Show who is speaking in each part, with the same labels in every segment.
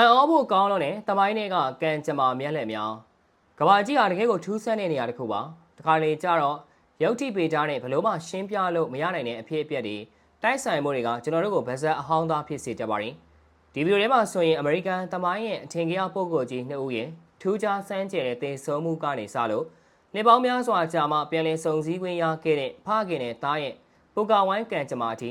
Speaker 1: အံ့ဩဖို့ကောင်းလို့နဲ့တမိုင်းတွေကကံကြမ္မာမျက်လက်များကဘာကြီးဟာတကယ်ကိုထူးဆန်းတဲ့နေရာတစ်ခုပါတခါလေကြတော့ရုပ်တိပေတာနဲ့ဘလို့မှရှင်းပြလို့မရနိုင်တဲ့အဖြစ်အပျက်တွေတိုက်ဆိုင်မှုတွေကကျွန်တော်တို့ကိုဗဇက်အဟောင်းသားဖြစ်စေတတ်ပါတယ်ဒီဗီဒီယိုထဲမှာဆိုရင်အမေရိကန်တမိုင်းရဲ့အထင်ကြီးပုံကိုကြီးနှစ်ဦးရဲ့ထူးခြားဆန်းကျယ်တဲ့သေဆုံးမှုကနေစလို့နေပေါင်းများစွာကြာမှပြန်လည်စုံစည်းခွင့်ရခဲ့တဲ့ဖခင်နဲ့သားရဲ့ပုကဝိုင်းကံကြမ္မာအထိ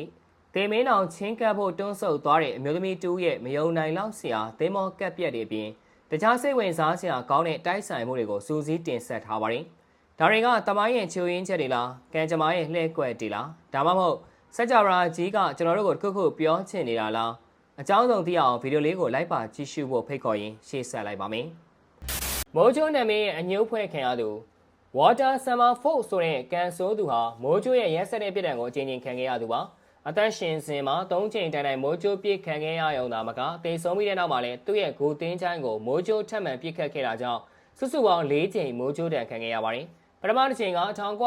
Speaker 1: ဒေမင်းအောင်ချင်းကပ်ဖို့တွန်းဆုပ်သွားတဲ့အမျိုးသမီးတူရဲ့မယုံနိုင်လောက်ဆရာသင်းမောကပ်ပြက်တွေအပြင်တခြားစိတ်ဝင်စားစရာကောင်းတဲ့တိုက်ဆိုင်မှုတွေကိုစူးစီးတင်ဆက်ထားပါတယ်။ဒါတွေကတမိုင်းရဲ့ချိုရင်းချက်တွေလားကံကြမ္မာရဲ့လှည့်ကွက်တွေလားဒါမှမဟုတ်စကြဝဠာကြီးကကျွန်တော်တို့ကိုတစ်ခုခုပြောချင်နေတာလားအကြောင်းစုံသိအောင်ဗီဒီယိုလေးကိုလိုက်ပါကြည့်ရှုဖို့ဖိတ်ခေါ်ရင်းရှေ့ဆက်လိုက်ပါမယ်။မိုးချိုးနာမည်ရဲ့အညိုးဖွဲ့ခံရသူ Water Summer Folk ဆိုတဲ့ကန်ဆိုးသူဟာမိုးချိုးရဲ့ရက်ဆက်တဲ့ပြည်တံကိုအချင်းချင်းခံခဲ့ရသူပါ။ အသက်ရှင်စဉ်မှာ၃ချိန်တိုင်တိုင်မိုးချိုးပြစ်ခံခဲ့ရရုံသာမကတေဆုံးပြီးတဲ့နောက်မှာလည်းသူ့ရဲ့ဂိုတင်းချိုင်းကိုမိုးချိုးထပ်မံပြစ်ခတ်ခဲ့တာကြောင့်စုစုပေါင်း၄ချိန်မိုးချိုးတံခံခဲ့ရပါတယ်။ပထမတစ်ချိန်က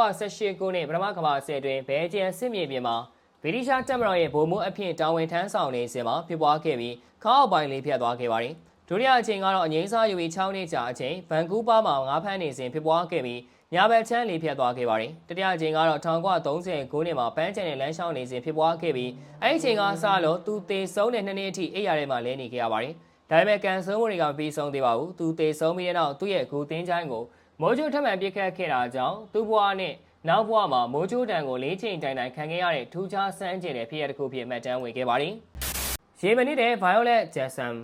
Speaker 1: 1918ခုနှစ်ပထမကမ္ဘာစစ်အတွင်းဘယ်ဂျီယန်စစ်မြေပြင်မှာဗြိတိရှားတပ်မတော်ရဲ့ဗိုလ်မှူးအဖြစ်တာဝန်ထမ်းဆောင်နေစဉ်မှာဖြစ်ပွားခဲ့ပြီးခါအောက်ပိုင်းလေးဖြတ်သွားခဲ့ပါတယ်။ဒုတိယအချိန်ကတော့အငိမ့်စားယူပြီး6နှစ်ကြာအချိန်ဗန်ကူးပါးမှာငါးဖမ်းနေစဉ်ဖြစ်ပွားခဲ့ပြီး ညာဘက်ချမ်းလေးဖြတ်သွားခဲ့ပါတယ်။တတိယအချိန်ကတော့1930ခုနှစ်မှာပန်းချန်နဲ့လမ်းလျှောက်နေစဉ်ဖြစ်ပွားခဲ့ပြီးအဲ့ဒီအချိန်ကစလို့သူသေဆုံးတဲ့နှစ်နှစ်အထိအိပ်ရာထဲမှာလဲနေခဲ့ရပါတယ်။ဒါပေမဲ့ကန်ဆုံးမှုတွေကမပြီးဆုံးသေးပါဘူး။သူသေဆုံးပြီးတဲ့နောက်သူ့ရဲ့ဂူသင်းချိုင်းကိုမိုးချိုးထပ်မံပြစ်ခတ်ခဲ့တာကြောင့်သူ့ဘဝနဲ့နောက်ဘဝမှာမိုးချိုးတံကိုလေးချိန်တိုင်တိုင်ခံခဲ့ရတဲ့ထူးခြားဆန်းကျင်တဲ့ဖြစ်ရပ်တစ်ခုဖြစ်မှတ်တမ်းဝင်ခဲ့ပါတယ်။ရေမနစ်တဲ့ Violet Jackson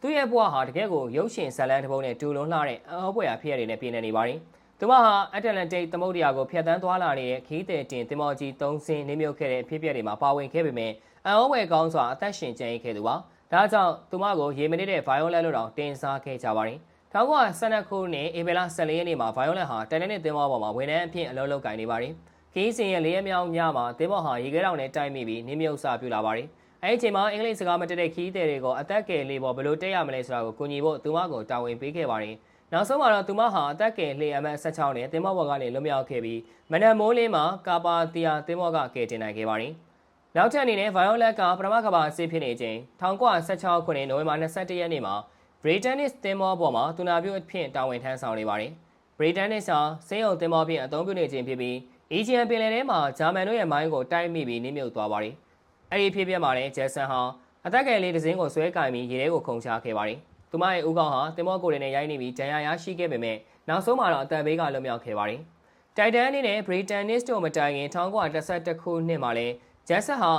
Speaker 1: သူ့ရဲ့ဘဝဟာတကယ်ကိုရုပ်ရှင်ဇာတ်လမ်းတစ်ပုဒ်နဲ့တူလုံးလှတဲ့အဟောပွဲရာဖြစ်ရတွေနဲ့ပြည့်နေနေပါတယ်။ သူမဟာအတ္တလန်တိတ်သမုဒ္ဒရာကိုဖျက်ဆီးသွားလာနေတဲ့ခီးတဲ့တင်တင်မော်ကြီး၃ဆင်းနေမြုပ်ခဲ့တဲ့ဖြစ်ပျက်တွေမှာပါဝင်ခဲ့ပေမဲ့အဟောပွဲကောင်းစွာအသက်ရှင်ကျန်ရစ်ခဲ့သူပါ။ဒါကြောင့်သူမကိုရေမနစ်တဲ့ Violet လို့တောင်တင်စားခဲ့ကြပါတယ်။1912ခုနှစ်ဧပြီလ14ရက်နေ့မှာ Violet ဟာတိုင်တန်နစ်သင်္ဘောပေါ်မှာဝန်ထမ်းအဖြစ်အလုပ်လုပ်ကိုင်နေပါတယ်။ခီးစင်ရဲ့လေးရမြောင်ညမှာသင်္ဘောဟာရေခဲတောင်နဲ့တိုက်မိပြီးနေမြုပ်စာပြလာပါတယ်။အဲဒီအချိန်မှာအင်္ဂလိပ်စကားမတတ်တဲ့ခီးသည်တွေကိုအသက်ကယ်လေးပေါ်ဘယ်လိုတက်ရမလဲဆိုတာကိုကူညီဖို့သူမကိုတာဝန်ပေးခဲ့ပါတယ်။ နောက်ဆုံးမှာတော့သူမဟာအသက်ကယ်လှေအမတ်16နဲ့တင်မောဘော်ကနေလွတ်မြောက်ခဲ့ပြီးမနက်မိုးလင်းမှာကာပါတီယာတင်မောကကယ်တင်နိုင်ခဲ့ပါတယ်။နောက်ထပ်အနေနဲ့ Violet ကပထမကမ္ဘာစစ်ဖြစ်နေချိန်1916ခုနှစ်နိုဝင်ဘာ21ရက်နေ့မှာ Britannic တင်မောပေါ်မှာတူနာပြုအဖြစ်တာဝန်ထမ်းဆောင်နေပါတယ်။ Britannic ဟာစေယုံတင်မောဖြင့်အသုံးပြုနေခြင်းဖြစ်ပြီး Aegean ပင်လယ်ထဲမှာဂျာမန်တို့ရဲ့မိုင်းကိုတိုက်မိပြီးနစ်မြုပ်သွားပါတယ်။အဲ့ဒီဖြစ်ဖြစ်မှာလည်းဂျက်ဆန်ဟာအသက်ကယ်လေးတစ်စင်းကိုဆွဲကင်ပြီးရေထဲကိုခုန်ချခဲ့ပါတယ်။ သူမရဲ့ဦးခေါင်းဟာတင်မောကိုယ်တွေနဲ့ရိုက်နေပြီးဒဏ်ရာရရှိခဲ့ပေမဲ့နောက်ဆုံးမှာတော့အသက်ဘေးကလွတ်မြောက်ခဲ့ပါတယ်။တိုက်တန်အနေနဲ့ Britannic တို့မတိုင်ခင်1911ခုနှစ်မှာလည်းဂျက်ဆန်ဟာ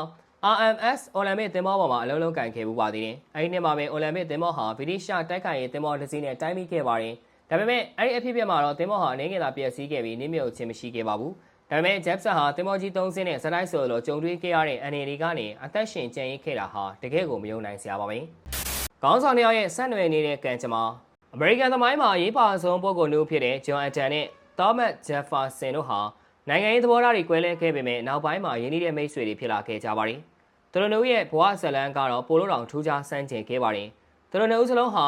Speaker 1: RMS Olympic သင်္ဘောပေါ်မှာအလုံးလုံးကင်ခဲ့မှုပါသေးတယ်။အဲဒီနှစ်မှာပဲ Olympic သင်္ဘောဟာဗြိတိရှတိုက်ခိုင်ရေးသင်္ဘောတစ်စီးနဲ့တိုက်မိခဲ့ပါတယ်။ဒါပေမဲ့အဲဒီအဖြစ်အပျက်မှာတော့သင်္ဘောဟာအနေငယ်သာပျက်စီးခဲ့ပြီးနစ်မြုပ်ခြင်းမရှိခဲ့ပါဘူး။ဒါပေမဲ့ Jepson ဟာသင်္ဘောကြီး၃စင်းနဲ့စတိုက်ဆိုလိုကြုံတွေ့ခဲ့ရတဲ့အနေဒီကနေအသက်ရှင်ကျန်ရစ်ခဲ့တာဟာတကယ်ကိုမယုံနိုင်စရာပါပဲ။ ခေါင်းဆောင်တယောက်ရဲ့ဆက်နွယ်နေတဲ့ကံကြမ္မာအမေရိကန်သမိုင်းမှာရေးပါဆုံးပုဂ္ဂိုလ်မျိုးဖြစ်တဲ့ John Atten နဲ့ Thomas Jefferson တို့ဟာနိုင်ငံရေးသဘောထားတွေကွဲလဲခဲ့ပေမဲ့နောက်ပိုင်းမှာရင်းနှီးတဲ့မိတ်ဆွေတွေဖြစ်လာခဲ့ကြပါတယ်။သူတို့တို့ရဲ့ဘဝဇာတ်လမ်းကတော့ပိုလိုတောင်ထူးခြားဆန်းကျင်ခဲ့ပါတယ်။သူတို့တို့စလုံးဟာ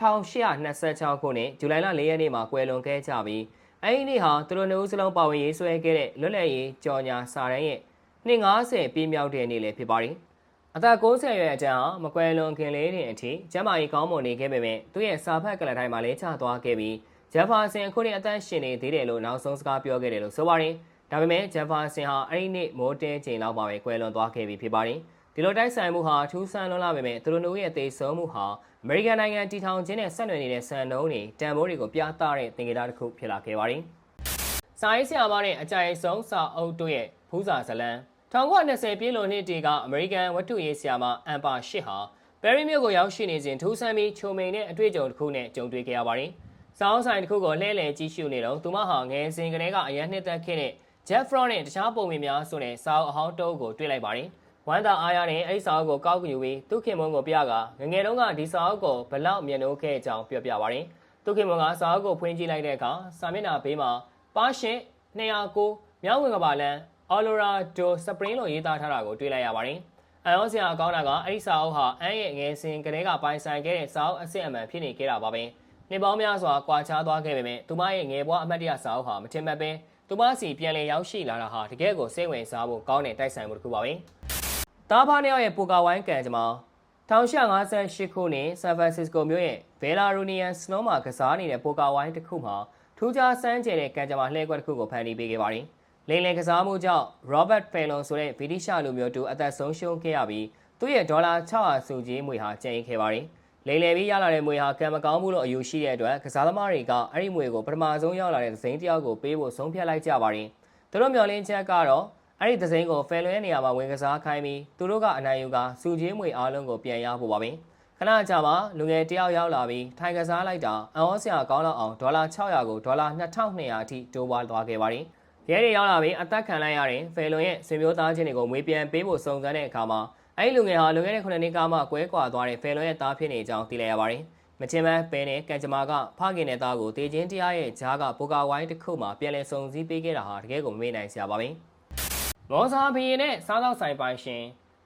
Speaker 1: 1826ခုနှစ်ဇူလိုင်လ4ရက်နေ့မှာကွယ်လွန်ခဲ့ကြပြီးအဲဒီနေ့ဟာသူတို့တို့စလုံးပါဝင်ရေးဆွဲခဲ့တဲ့လွတ်လပ်ရေးကြော်ညာစာတမ်းရဲ့နှစ်90ပြည့်မြောက်တဲ့နေ့လည်းဖြစ်ပါတယ်။ အသက်60ရွယ်အတန်းဟာမကွယ်လွန်ခင်လေးတင်အထိကျမ်းမာရေးကောင်းမွန်နေခဲ့ပေမဲ့သူ့ရဲ့စာဖတ်ကလတိုင်းမှာလည်းချသွားခဲ့ပြီးဂျက်ဖာဆင်အခုနှစ်အသက်ရှင်နေသေးတယ်လို့နောက်ဆုံးစကားပြောခဲ့တယ်လို့ဆိုပါတယ်။ဒါပေမဲ့ဂျက်ဖာဆင်ဟာအဲ့ဒီနေ့မိုးတဲချိန်လောက်မှာပဲကွယ်လွန်သွားခဲ့ပြီဖြစ်ပါတယ်။ဒီလိုတိုက်ဆိုင်မှုဟာထူးဆန်းလွန်းလာပေမဲ့သူတို့တို့ရဲ့သေဆုံးမှုဟာအမေရိကန်နိုင်ငံတည်ထောင်ခြင်းနဲ့ဆက်နွယ်နေတဲ့စံနှုန်းတွေတန်ဖိုးတွေကိုပြသတဲ့သင်္ကေတတစ်ခုဖြစ်လာခဲ့ပါတယ်။စာရေးဆရာမနဲ့အကြိုက်ဆုံးစာအုပ်တို့ရဲ့ဖူးစာဇလံ 1920ပြည့်လွန်နှစ်တည်းကအမေရိကန်ဝတ္ထုရေးဆရာမအမ်ပါရှစ်ဟာဘယ်ရီမြို့ကိုရောက်ရှိနေစဉ်ထူးဆန်းပြီးချုံမိန်တဲ့အတွေ့အကြုံတစ်ခုနဲ့ကြုံတွေ့ခဲ့ရပါတယ်။စောင်းဆိုင်တစ်ခုကိုလှည့်လည်ကြည့်ရှုနေတော့သူမဟာငယ်စဉ်ကလေးကအရန်နှစ်သက်ခဲ့တဲ့ Jeff Frost နဲ့တခြားပုံမြင်များဆိုတဲ့စာအုပ်အဟောင်းတုံးကိုတွေ့လိုက်ပါတယ်။ဝမ်းသာအားရတဲ့အဲ့ဒီစာအုပ်ကိုကောက်ယူပြီးသူခင်မွန်ကိုပြကငငယ်တုန်းကဒီစာအုပ်ကိုဘလောက်မျက်နှိုးခဲ့ကြောင်းပြောပြပါတယ်။သူခင်မွန်ကစာအုပ်ကိုဖွင့်ကြည့်လိုက်တဲ့အခါစာမျက်နှာဘေးမှာပါရှင်209မြောက်ဝင်ကပါလန် Aurora do Spring လို့ရေးသားထားတာကိုတွေ့လိုက်ရပါတယ်။အန်ရောစရာအကောင်းတာကအဲ့ဒီစာအုပ်ဟာအန်ရဲ့ငယ်စဉ်ကလေးကပိုင်ဆိုင်ခဲ့တဲ့စာအုပ်အစစ်အမှန်ဖြစ်နေခဲ့တာပါပဲ။နှစ်ပေါင်းများစွာကွာခြားသွားခဲ့ပေမဲ့သူမရဲ့ငယ်ဘဝအမတ်တရစာအုပ်ဟာမထင်မှတ်ပဲသူမစီပြန်လည်ရောက်ရှိလာတာဟာတကယ်ကိုစိတ်ဝင်စားဖို့ကောင်းတဲ့တိုက်ဆိုင်မှုတစ်ခုပါပဲ။တားဖားနှစ်ယောက်ရဲ့ပိုကာဝိုင်းကန်ကြမှာ1858ခုနှစ်ဆန်ဖရန်စစ္စကိုမြို့ရဲ့ဘယ်လာရူနီယန်စနိုးမှာကစားနေတဲ့ပိုကာဝိုင်းတစ်ခုမှာထူးခြားစမ်းကြဲတဲ့ကံကြမ္မာလှည့်ကွက်တစ်ခုကိုဖန်တီးပေးခဲ့ပါတယ်။ လိန်လယ်ကစားမှုကြောင့် Robert Fallon ဆိုတဲ့ဗြိတိရှလူမျိုးတူအသက်ဆုံးရှုံးခဲ့ရပြီးသူ့ရဲ့ဒေါ်လာ600စုကြီးငွေဟာကျန်ရစ်ခဲ့ပါတယ်။လိန်လယ်ပြီးရလာတဲ့ငွေဟာကံမကောင်းမှုလို့အယူရှိတဲ့အတွက်ကစားသမားတွေကအဲ့ဒီငွေကိုပထမဆုံးရောက်လာတဲ့သစိမ်းတယောက်ကိုပေးဖို့ဆုံးဖြတ်လိုက်ကြပါတယ်။သူတို့မျှော်လင့်ချက်ကတော့အဲ့ဒီသစိမ်းကိုဖယ်လွဲနေရာမှာဝင်ကစားခိုင်းပြီးသူတို့ကအနိုင်ယူကစုကြီးငွေအားလုံးကိုပြန်ရဖို့ပါပဲ။ခဏကြာမှလူငယ်တယောက်ရောက်လာပြီးထိုင်ကစားလိုက်တာအန်ဟောစရာကောင်းလောက်အောင်ဒေါ်လာ600ကိုဒေါ်လာ2200အထိတိုးပွားသွားခဲ့ပါတယ်။ ရဲတွေရောက်လာပြီးအသက်ခံလိုက်ရတဲ့ဖယ်လွန်ရဲ့ဆွေမျိုးသားချင်းတွေကိုငွေပြန်ပေးဖို့စုံစမ်းတဲ့အခါမှာအဲ့ဒီလူငယ်ဟာလွန်ခဲ့တဲ့9နှစ်ကမှကွဲကွာသွားတဲ့ဖယ်လွန်ရဲ့သားဖြစ်နေကြောင်းသိလိုက်ရပါတယ်။မချင်းမပဲနဲ့ကံကြမ္မာကဖခင်တဲ့သားကိုတေချင်းတရားရဲ့ဂျားကပိုကာဝိုင်းတစ်ခုမှပြန်လည်စုံစည်းပေးခဲ့တာဟာတကယ်ကိုမမေ့နိုင်စရာပါပဲ။မော်ဆာဘီရင်နဲ့စားသောက်ဆိုင်ပိုင်ရှင်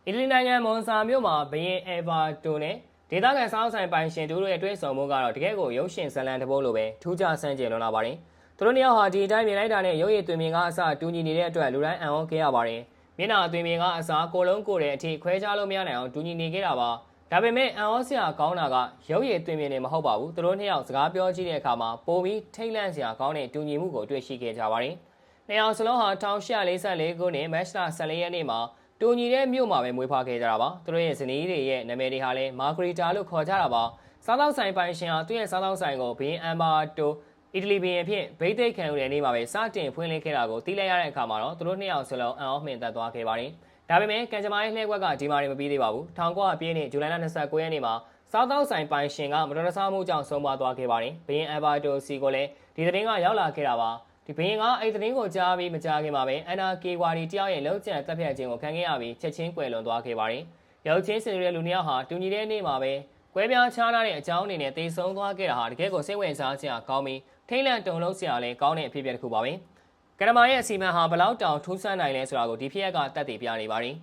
Speaker 1: အီတလီနိုင်ငံမွန်ဆာမြို့မှာဘရင်အေဗာတိုနဲ့ဒေသခံစားသောက်ဆိုင်ပိုင်ရှင်တို့ရဲ့အတွဲဆောင်မှုကတော့တကယ်ကိုရုပ်ရှင်ဇာတ်လမ်းတစ်ပုဒ်လိုပဲထူးခြားဆန်းကျင်လွန်လာပါတယ်။သူ တို့နှစ်ယောက်ဟာဒီအတိုင်းမြင်လိုက်တာနဲ့ရုပ်ရည်သွင်မြင်ကအစတူညီနေတဲ့အတွက်လူတိုင်းအံ့ဩခဲ့ရပါတယ်။မျက်နှာသွင်မြင်ကအစားကိုလုံးကိုတဲ့အထိခွဲခြားလို့မရနိုင်အောင်တူညီနေခဲ့တာပါ။ဒါပေမဲ့အံ့ဩစရာကောင်းတာကရုပ်ရည်သွင်မြင်နေမဟုတ်ပါဘူး။သူတို့နှစ်ယောက်စကားပြောကြည့်တဲ့အခါမှာပိုပြီးထိတ်လန့်စရာကောင်းတဲ့တူညီမှုကိုတွေ့ရှိခဲ့ကြပါတယ်။နှစ်ယောက်စလုံးဟာ1844ခုနှစ်မတ်လ14ရက်နေ့မှာတူညီတဲ့မြို့မှာပဲမွေးဖွားခဲ့ကြတာပါ။သူတို့ရဲ့ဇနီးတွေရဲ့နာမည်တွေဟာလည်းမာဂရီတာလို့ခေါ်ကြတာပါ။စားသောက်ဆိုင်ပိုင်ရှင်ဟာသူ့ရဲ့စားသောက်ဆိုင်ကိုဘင်းအမ်ဘာတို အီတလီဘီရင်ဖြင့်ဗိတ်သိက်ခံယူတဲ့နေ့မှာပဲစတင်ဖွင့်လှစ်ခဲ့တာကိုသိလိုက်ရတဲ့အခါမှာတော့သူတို့နှစ်ယောက်စလုံးအံ့ဩမှင်သက်သွားခဲ့ပါတယ်။ဒါပေမဲ့ကံကြမ္မာရဲ့လှည့်ကွက်ကဒီမာတွေမပြီးသေးပါဘူး။1900ပြည့်နှစ်ဇူလိုင်လ29ရက်နေ့မှာစားသောက်ဆိုင်ပိုင်ရှင်ကမတော်တဆမှုကြောင့်ဆုံးပါသွားခဲ့ပါတယ်။ဘင်းအမ်ဘာတိုစီကိုလည်းဒီသတင်းကရောက်လာခဲ့တာပါ။ဒီဘင်းကအဲ့သတင်းကိုကြားပြီးမကြားခင်မှာပဲအန်နာကေဝါဒီတယောက်ရဲ့လုံခြံတပ်ဖြတ်ခြင်းကိုခံခဲ့ရပြီးချက်ချင်းကွယ်လွန်သွားခဲ့ပါတယ်။ရုပ်ချင်းစင်တဲ့လူနှစ်ယောက်ဟာတူညီတဲ့နေ့မှာပဲကွဲပြားခြားနားတဲ့အကြောင်းအနေနဲ့တေဆုံးသွားခဲ့တာဟာတကယ်ကိုစိတ်ဝင်စားစရာကောင်းပြီး ထိတ်လန့်တုန်လှုပ်စရာလည်းကောင်းတဲ့အဖြစ်အပျက်တစ်ခုပါပဲ။ကရမာရဲ့အစီအမံဟာဘလောက်တောင်ထူးဆန်းနိုင်လဲဆိုတာကိုဒီဖြစ်ရက်ကတက်တည်ပြနေပါတယ်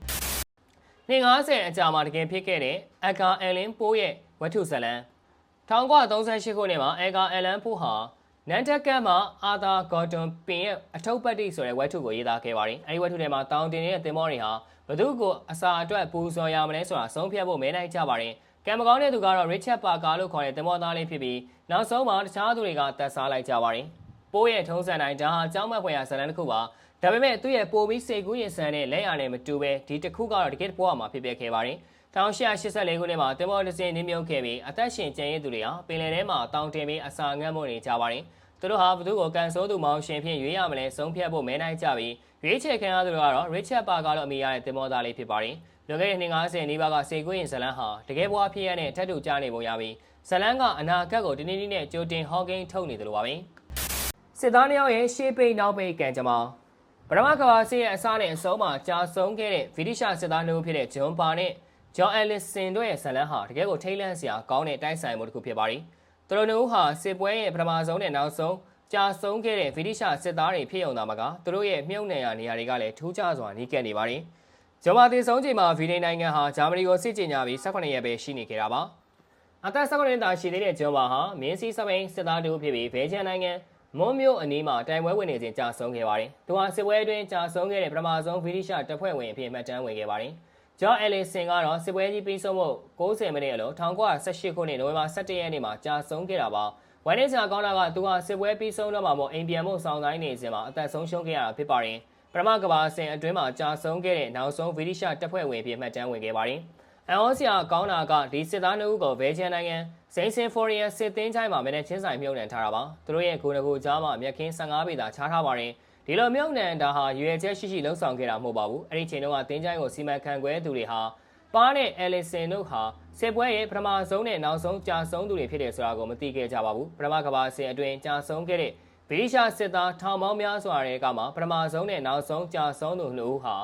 Speaker 1: ။နှစ်90အကြာမှာတကယ်ဖြစ်ခဲ့တဲ့အကာအယ်လင်ပိုးရဲ့ဝတ္ထုဇာတ်လမ်း1938ခုနှစ်မှာအကာအယ်လန်ပိုးဟာနန်တက်ကတ်မှာအာသာဂေါ်တွန်ပင်ရဲ့အထုပ်ပတ်တိဆိုတဲ့ဝတ္ထုကိုရေးသားခဲ့ပါတယ်။အဲဒီဝတ္ထုထဲမှာတောင်တင်နေတဲ့သင်္ဘောတွေဟာဘသူကိုအစာအတွက်ပူဇော်ရမလဲဆိုတာဆုံးဖြတ်ဖို့မဲနိုင်ကြပါတယ်။ ကံမကောင်းတဲ့သူကတော့ Richard Parker လို့ခေါ်တဲ့သင်္ဘောသားလေးဖြစ်ပြီးနောက်ဆုံးမှာတခြားသူတွေကတက်စားလိုက်ကြပါတယ်။ပိုးရဲ့ထုံးစံတိုင်းဒါဟာကြောင်းမက်ဖွယ်ရာဇာတ်လမ်းတစ်ခုပါ။ဒါပေမဲ့သူ့ရဲ့ပိုပြီးစိတ်ကူးရင်ဆန်တဲ့လက်ရနဲ့မတူပဲဒီတစ်ခုကတော့တကယ်ပိုးအောင်မှာဖြစ်ပျက်ခဲ့ပါတယ်။1884ခုနှစ်မှာတင်မော်တစ်စင်းနင်းမြုပ်ခဲ့ပြီးအသက်ရှင်ကျန်ရည်သူတွေဟာပင်လယ်ထဲမှာတောင်တင်ပြီးအစာငတ်မှုနေကြပါတယ်။သူတို့ဟာဘသူကိုကန်ဆိုးသူမောင်ရှင်ဖြင့်ရွေးရမလဲဆုံးဖြတ်ဖို့မဲနိုင်ကြပြီးရွေးချယ်ခံရသူတို့ကတော့ Richard Parker လို့အမည်ရတဲ့တင်မောသားလေးဖြစ်ပါတယ်။ လွန်ခဲ့တဲ့နှစ်90နီးပါးကစေကွင်းဇလန်းဟာတကယ်ဘွားဖြစ်ရတဲ့ထက်တူကြားနေပုံရပြီးဇလန်းကအနာဂတ်ကိုတင်းတင်းနဲ့ကြိုတင်ဟောကိန်းထုတ်နေတယ်လို့ပါပဲ။စစ်သားနှစ်ယောက်ရဲ့ရှေးပိတ်နောက်ပိတ်ကံကြမ္မာပထမကမ္ဘာစစ်ရဲ့အစားနဲ့အဆုံးမှာကြာဆုံးခဲ့တဲ့ဗြိတိရှစစ်သားနှစ်ဦးဖြစ်တဲ့ဂျွန်ပါနဲ့ဂျွန်အယ်လစ်ဆင်တို့ရဲ့ဇလန်းဟာတကယ်ကိုထိတ်လန့်စရာကောင်းတဲ့တိုက်ဆိုင်မှုတစ်ခုဖြစ်ပါတယ်။သူတို့နှစ်ဦးဟာစစ်ပွဲရဲ့ပထမဆုံးနဲ့နောက်ဆုံးကြာဆုံးခဲ့တဲ့ဗြိတိရှစစ်သားတွေဖြစ်ုံသာမကသူတို့ရဲ့မြုပ်နှံရနေရာတွေကလည်းထူးခြားစွာနှီးကပ်နေပါတယ်။ ဂျော်မာတင်ဆုံးချိန်မှာဗြိတိန်နိုင်ငံဟာဂျာမနီကိုစစ်ကြေညာပြီး18ရက်ပဲရှိနေခဲ့တာပါ။အသက်18နှစ်သားရှိသေးတဲ့ဂျွန်မာဟာမင်းစီစပိန်စစ်သားတူဖြစ်ပြီးဘယ်ဂျန်နိုင်ငံမွန်မြို့အနီးမှာတိုင်ပွဲဝင်နေစဉ်ကြာဆုံးခဲ့ပါတယ်။သူဟာစစ်ပွဲအတွင်းကြာဆုံးခဲ့တဲ့ပထမဆုံးဗြိတိရှတပ်ဖွဲ့ဝင်အဖြစ်မှတ်တမ်းဝင်ခဲ့ပါတယ်။ဂျော့အယ်လီဆင်ကတော့စစ်ပွဲကြီးပြီးဆုံးဖို့90မိနစ်အလို1918ခုနှစ်နိုဝင်ဘာ17ရက်နေ့မှာကြာဆုံးခဲ့တာပါ။ဝိုင်းနေစရာကောင်းတာကသူဟာစစ်ပွဲပြီးဆုံးတော့မှမို့အိမ်ပြန်ဖို့စောင့်ဆိုင်နေစဉ်မှာအသက်ဆုံးရှုံးခဲ့ရတာဖြစ်ပါတယ်။ ပထမကမ္ဘာဆင်အတွင်းမှာကြာဆုံးခဲ့တဲ့နောက်ဆုံးဗြိတိရှတပ်ဖွဲ့ဝင်အဖြစ်မှတ်တမ်းဝင်ခဲ့ပါတယ်။အန်အောစရာကောင်းတာကဒီစစ်သားနှုတ်ကိုဘယ်ချန်နိုင်ငံစိန်စင်ဖိုရီယန်စစ်သင်းချိုင်းမှာမနေ့ချင်းဆိုင်မြုပ်နှံထားတာပါသူတို့ရဲ့ဂိုနဂိုကြားမှာမြက်ခင်း15ပေသာခြားထားပါတယ်ဒီလိုမြုပ်နှံတာဟာရွေချက်ရှိရှိလှုပ်ဆောင်ခဲ့တာမဟုတ်ပါဘူးအဲ့ဒီချိန်တုန်းကသင်းချိုင်းကိုစီမံခန့်ခွဲသူတွေဟာပါးနဲ့အဲလီဆင်တို့ဟာစစ်ပွဲရဲ့ပထမဆုံးနဲ့နောက်ဆုံးကြာဆုံးသူတွေဖြစ်တယ်ဆိုတာကိုမသိခဲ့ကြပါဘူးပထမကမ္ဘာစစ်အတွင်းကြာဆုံးခဲ့တဲ့ ဗြိတိရှစစ်သားထောင်ပေါင်းများစွာတဲ့ကမှပထမဆုံးနဲ့နောက်ဆုံးကြာဆုံးသူနှစ်ဦးဟာ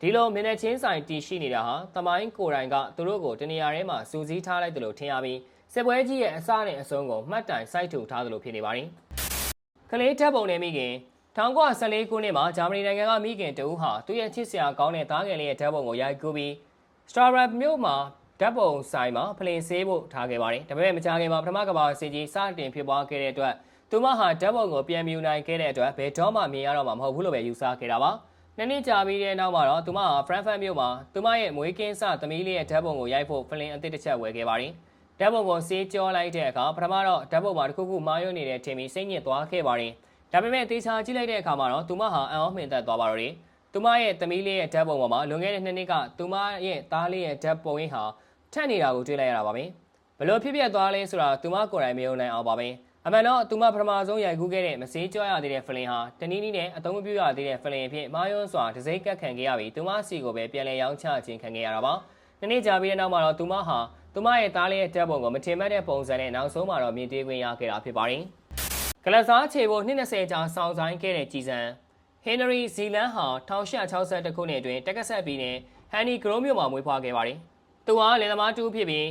Speaker 1: ဒီလိုမျက်နှာချင်းဆိုင်တည်ရှိနေတာဟာတမိုင်းကိုယ်တိုင်ကသူတို့ကိုတနေရာထဲမှာစူးစီးထားလိုက်တယ်လို့ထင်ရပြီးစစ်ပွဲကြီးရဲ့အစနဲ့အဆုံးကိုမှတ်တိုင်စိုက်ထူထားသလိုဖြစ်နေပါတယ်။ကလေးတပ်ပုံနဲ့မိခင်1914ခုနှစ်မှာဂျာမနီနိုင်ငံကမိခင်တဦးဟာသူ့ရဲ့ချစ်စရာကောင်းတဲ့သားငယ်လေးရဲ့ဓာတ်ပုံကိုရိုက်ကူးပြီးစတာရက်မြို့မှာဓာတ်ပုံဆိုင်မှာဖလင်ဆေးဖို့ထားခဲ့ပါတယ်။ဒါပေမဲ့မကြာခင်မှာပထမကမ္ဘာစစ်ကြီးစတင်ဖြစ်ပွားခဲ့တဲ့အတွက် သူမဟာဓာတ်ပုံကိုပြန်မြူနိုင်ခဲ့တဲ့အတွက်ဘယ်တော့မှမြင်ရတော့မှာမဟုတ်ဘူးလို့ပဲယူဆခဲ့တာပါ။နှစ်နှစ်ကြာပြီးတဲ့နောက်မှာတော့သူမဟာ Frankfurt မြို့မှာသူမရဲ့မွေးကင်းစသမီးလေးရဲ့ဓာတ်ပုံကိုရိုက်ဖို့ဖလင်အသစ်တစ်ချက်ဝယ်ခဲ့ပါတယ်။ဓာတ်ပုံကိုစေးကြောလိုက်တဲ့အခါပထမတော့ဓာတ်ပုံမှာတစ်ခုခုမှားယွင်းနေတဲ့ထင်ပြီးစိတ်ညစ်သွားခဲ့ပါတယ်။ဒါပေမဲ့တေချာကြည့်လိုက်တဲ့အခါမှာတော့သူမဟာအံ့ဩမှင်သက်သွားပါတော့တယ်။သူမရဲ့သမီးလေးရဲ့ဓာတ်ပုံပေါ်မှာလွန်ခဲ့တဲ့နှစ်နှစ်ကသူမရဲ့သားလေးရဲ့ဓာတ်ပုံရင်းဟာထက်နေတာကိုတွေ့လိုက်ရတာပါပဲ။ဘလို့ဖြစ်ဖြစ်သွားလဲဆိုတာသူမကိုယ်တိုင်မယုံနိုင်အောင်ပါပဲ။ အမှန်တော့သူမပထမဆုံးရိုက်ကူးခဲ့တဲ့မစေးကြောရသေးတဲ့ဖလင်ဟာတနည်းနည်းနဲ့အသုံးမပြုရသေးတဲ့ဖလင်အဖြစ်မာယွန်းစွာဒစိမ့်ကတ်ခံခဲ့ရပြီးသူမစီကိုပဲပြန်လည်ရောင်းချခြင်းခံခဲ့ရတာပါ။နှစ်နှစ်ကြာပြီးတဲ့နောက်မှာတော့သူမဟာသူမရဲ့သားလေးရဲ့တပ်ပုံကိုမထင်မှတ်တဲ့ပုံစံနဲ့နောက်ဆုံးမှာတော့မြင်တွေ့ခွင့်ရခဲ့တာဖြစ်ပါတယ်။ကလစားခြေဖို့20ကြာစောင့်ဆိုင်ခဲ့တဲ့ကြည်စံဟင်နရီဇီလန်ဟာ1862ခုနှစ်အတွင်းတက္ကဆက်ပြည်နယ်ဟန်နီဂရိုးမြို့မှာမွေးဖွားခဲ့ပါတယ်။သူဟာလင်သမားတူဖြစ်ပြီး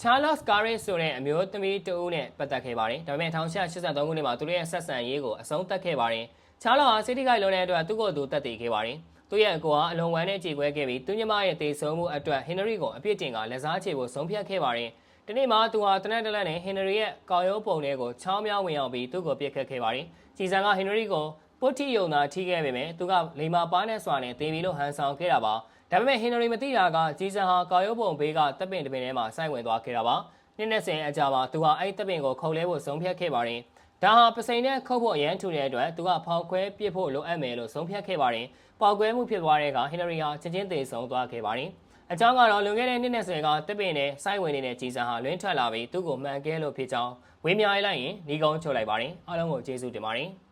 Speaker 1: Charles Garrett ဆိုတဲ့အမျိုးသမီးတဦးနဲ့ပတ်သက်ခဲ့ပါတယ်။ဒါပေမဲ့1883ခုနှစ်မှာသူတို့ရဲ့ဆက်ဆံရေးကိုအဆုံးသတ်ခဲ့ပါတယ်။ Charles ဟာစိတ်ထိခိုက်လွန်တဲ့အတွက်သူ့ကိုယ်သူတတ်သိခဲ့ပါတယ်။သူ့ရဲ့အကိုဟာအလွန်ဝမ်းနဲ့ကြေကွဲခဲ့ပြီးသူညမရဲ့တေဆုံးမှုအတွက်ဟင်နရီကိုအပြစ်တင်ကလက်စားချေဖို့ဆုံးဖြတ်ခဲ့ပါတယ်။ဒီနေ့မှာသူဟာတနက်တလက်နဲ့ဟင်နရီရဲ့ကောက်ရုံးပုံတွေကိုချောင်းမြောင်းဝင်အောင်ပြီးသူ့ကိုပြစ်ခတ်ခဲ့ပါတယ်။ကြည်စံကဟင်နရီကိုပုတ်တီယုံသာထိခဲ့ပေမဲ့သူကလိမ္မာပါးနဲ့စွာနဲ့တေပြီးလို့ဟန်ဆောင်ခဲ့တာပါ။ ဒါပေမဲ့ဟင်နရီမသိတာကဂျီဆန်ဟာကာယုတ်ပုံဘေးကတပ်ပင်တပင်ထဲမှာစိုက်ဝင်သွားခဲ့တာပါ။နှစ်နဲ့ဆယ်အကြာမှာသူဟာအဲ့တပ်ပင်ကိုခုံလဲဖို့ဆုံးဖြတ်ခဲ့ပါတယ်။ဒါဟာပစိန်နဲ့ခုတ်ဖို့အရန်ထူတဲ့အတွက်သူကဖောက်ခွဲပစ်ဖို့လိုအပ်မယ်လို့ဆုံးဖြတ်ခဲ့ပါတယ်။ပေါက်ကွဲမှုဖြစ်သွားတဲ့အခါဟင်နရီဟာချင်းချင်းသေးဆုံးသွားခဲ့ပါတယ်။အကြောင်းကတော့လွန်ခဲ့တဲ့နှစ်နဲ့ဆယ်ကတပ်ပင်နဲ့စိုက်ဝင်နေတဲ့ဂျီဆန်ဟာလွင်းထွက်လာပြီးသူ့ကိုမှန်ကဲလို့ဖြစ်ကြောင်းဝင်းမြိုင်လိုက်ရင်ညီကုန်းချုပ်လိုက်ပါတယ်။အားလုံးကိုကျေးဇူးတင်ပါတယ်။